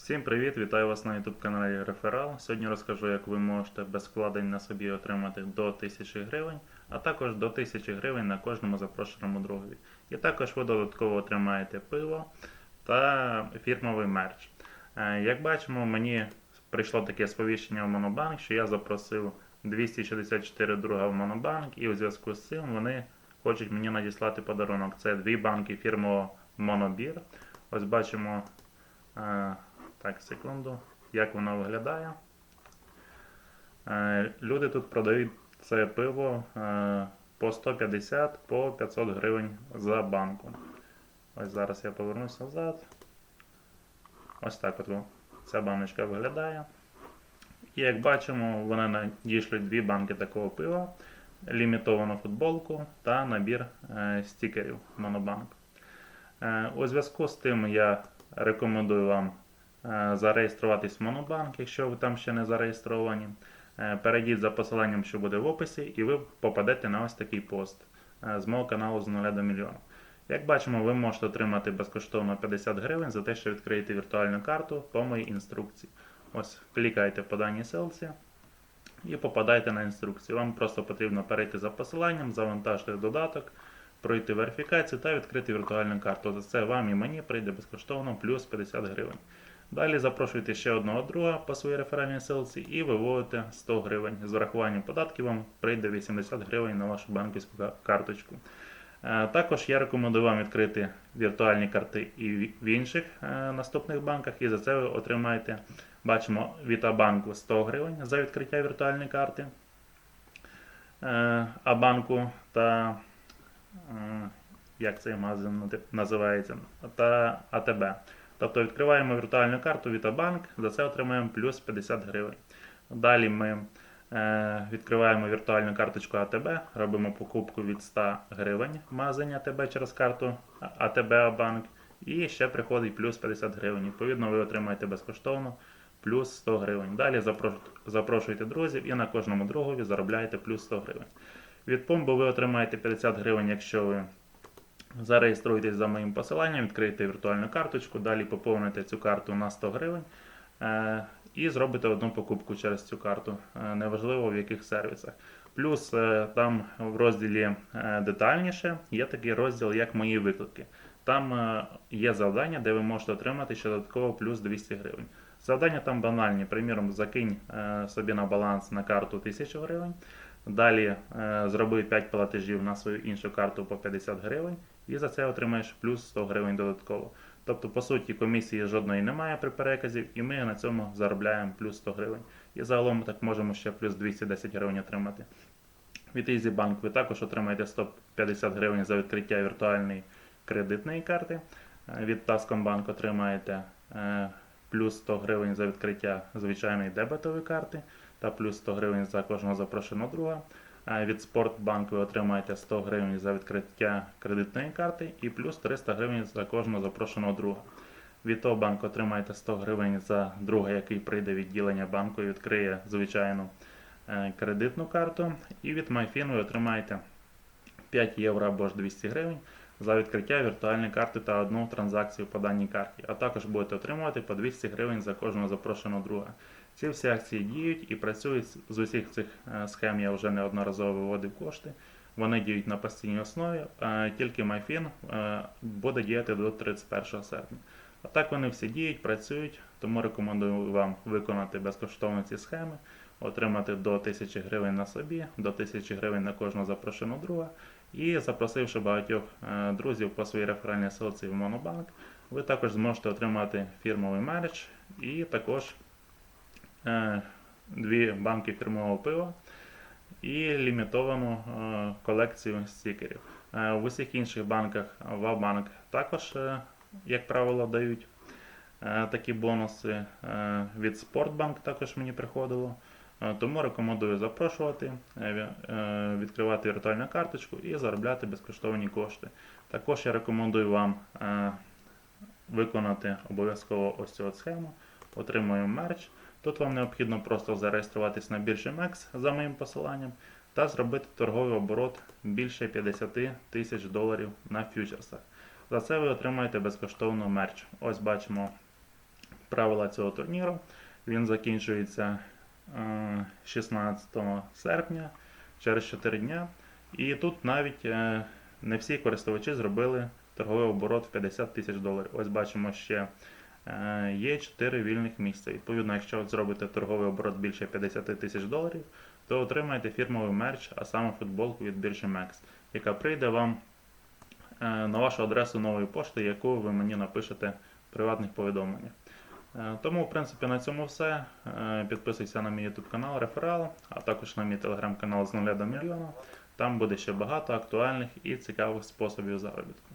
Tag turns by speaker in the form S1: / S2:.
S1: Всім привіт! Вітаю вас на YouTube каналі Реферал. Сьогодні розкажу, як ви можете без вкладень на собі отримати до 1000 гривень, а також до 1000 гривень на кожному запрошеному другові. І також ви додатково отримаєте пиво та фірмовий мерч. Е, Як бачимо, мені прийшло таке сповіщення в Монобанк, що я запросив 264 друга в Монобанк, і у зв'язку з цим вони хочуть мені надіслати подарунок. Це дві банки фірмового Монобір. Ось бачимо. Так, секунду. Як воно виглядає? Е, Люди тут продають це пиво е, по 150 по 500 гривень за банку. Ось зараз я повернусь назад. Ось так от ця баночка виглядає. І як бачимо, вони надійшли дві банки такого пива, лімітовану футболку та набір е, стікерів Монобанк. У зв'язку з тим я рекомендую вам зареєструватись в Монобанк, якщо ви там ще не зареєстровані. Е, Перейдіть за посиланням, що буде в описі, і ви попадете на ось такий пост е, з мого каналу з 0 до мільйона. Як бачимо, ви можете отримати безкоштовно 50 гривень за те, що відкриєте віртуальну карту по моїй інструкції. Ось клікайте по даній ссылці і попадаєте на інструкцію. Вам просто потрібно перейти за посиланням, завантажити додаток, пройти верифікацію та відкрити віртуальну карту. За це вам і мені прийде безкоштовно плюс 50 гривень. Далі запрошуйте ще одного друга по своїй реферальній ссылці і виводите 100 гривень. З врахуванням податків вам прийде 80 гривень на вашу банківську карточку. Е, Також я рекомендую вам відкрити віртуальні карти і в- інших е, наступних банках, і за це ви отримаєте, бачимо, від Абанку 100 гривень за відкриття віртуальної карти е, Абанку та як цей магазин називається, та АТБ. Тобто відкриваємо віртуальну карту від Абанк, за це отримаємо плюс 50 гривень. Далі ми е, відкриваємо віртуальну карточку АТБ, робимо покупку від 100 гривень магазині АТБ через карту АТБ Абанк. І ще приходить плюс 50 гривень. Відповідно, ви отримаєте безкоштовно плюс 100 гривень. Далі запро- запрошуйте друзів і на кожному другові заробляєте плюс 100 гривень. Від помбу ви отримаєте 50 гривень, якщо ви зареєструєтесь за моїм посиланням, відкриєте віртуальну карточку, далі поповните цю карту на 100 гривень е, і зробите одну покупку через цю карту, е, неважливо в яких сервісах. Плюс е, там в розділі детальніше є такий розділ, як мої виклики. Там є завдання, де ви можете отримати ще додатково плюс 200 гривень. Завдання там банальні. Приміром, закинь собі на баланс на карту 1000 гривень. Далі е, зроби 5 платежів на свою іншу карту по 50 гривень, і за це отримаєш плюс 100 гривень додатково. Тобто, по суті, комісії жодної немає при переказі, і ми на цьому заробляємо плюс 100 гривень. І загалом так можемо ще плюс 210 гривень отримати. Від EasyBank ви також отримаєте 150 гривень за відкриття віртуальної кредитної карти. Е, Від Taskомbank отримаєте е, плюс 100 гривень за відкриття звичайної дебетової карти та плюс 100 гривень за кожного запрошеного друга. Від Спортбанк ви отримаєте 100 гривень за відкриття кредитної карти і плюс 300 гривень за кожного запрошеного друга. Від того отримаєте 100 гривень за друга, який прийде відділення банку і відкриє звичайну е, кредитну карту. І від MyFin ви отримаєте 5 євро або ж 200 гривень за відкриття віртуальної карти та одну транзакцію по даній карті. А також будете отримувати по 200 гривень за кожного запрошеного друга. Ці всі акції діють і працюють з усіх цих е, схем. Я вже неодноразово виводив кошти. Вони діють на постійній основі, е, тільки MyFin е, буде діяти до 31 серпня. А так вони всі діють, працюють, тому рекомендую вам виконати безкоштовно ці схеми, отримати до 1000 гривень на собі, до 1000 гривень на кожного запрошеного друга. І запросивши багатьох е, друзів по своїй реферальній ссылці в Монобанк, ви також зможете отримати фірмовий мерч і також е, дві банки фірмового пива і лімітовану е, колекцію стікерів. В усіх інших банках Вабанк також, як правило, дають такі бонуси. Від Спортбанк також мені приходило. Е, Тому рекомендую запрошувати, е, е, відкривати віртуальну карточку і заробляти безкоштовні кошти. Також я рекомендую вам виконати обов'язково ось цю схему. Отримуємо мерч. Тут вам необхідно просто зареєструватись на біржі MEX за моїм посиланням та зробити торговий оборот більше 50 тисяч доларів на фьючерсах. За це ви отримаєте безкоштовно мерч. Ось бачимо правила цього турніру. Він закінчується 16 серпня, через 4 дня. І тут навіть е, не всі користувачі зробили торговий оборот в 50 тисяч доларів. Ось бачимо ще е, є 4 вільних місця. Відповідно, якщо зробите торговий оборот більше 50 тисяч доларів, то отримаєте фірмовий мерч, а саме футболку від біржі MEX, яка прийде вам е, на вашу адресу нової пошти, яку ви мені напишете в приватних повідомленнях. Е, Тому, в принципі, на цьому все. Е, Підписуйся на мій YouTube канал Реферал, а також на мій телеграм-канал з 0 до мільйона. Там буде ще багато актуальних і цікавих способів заробітку.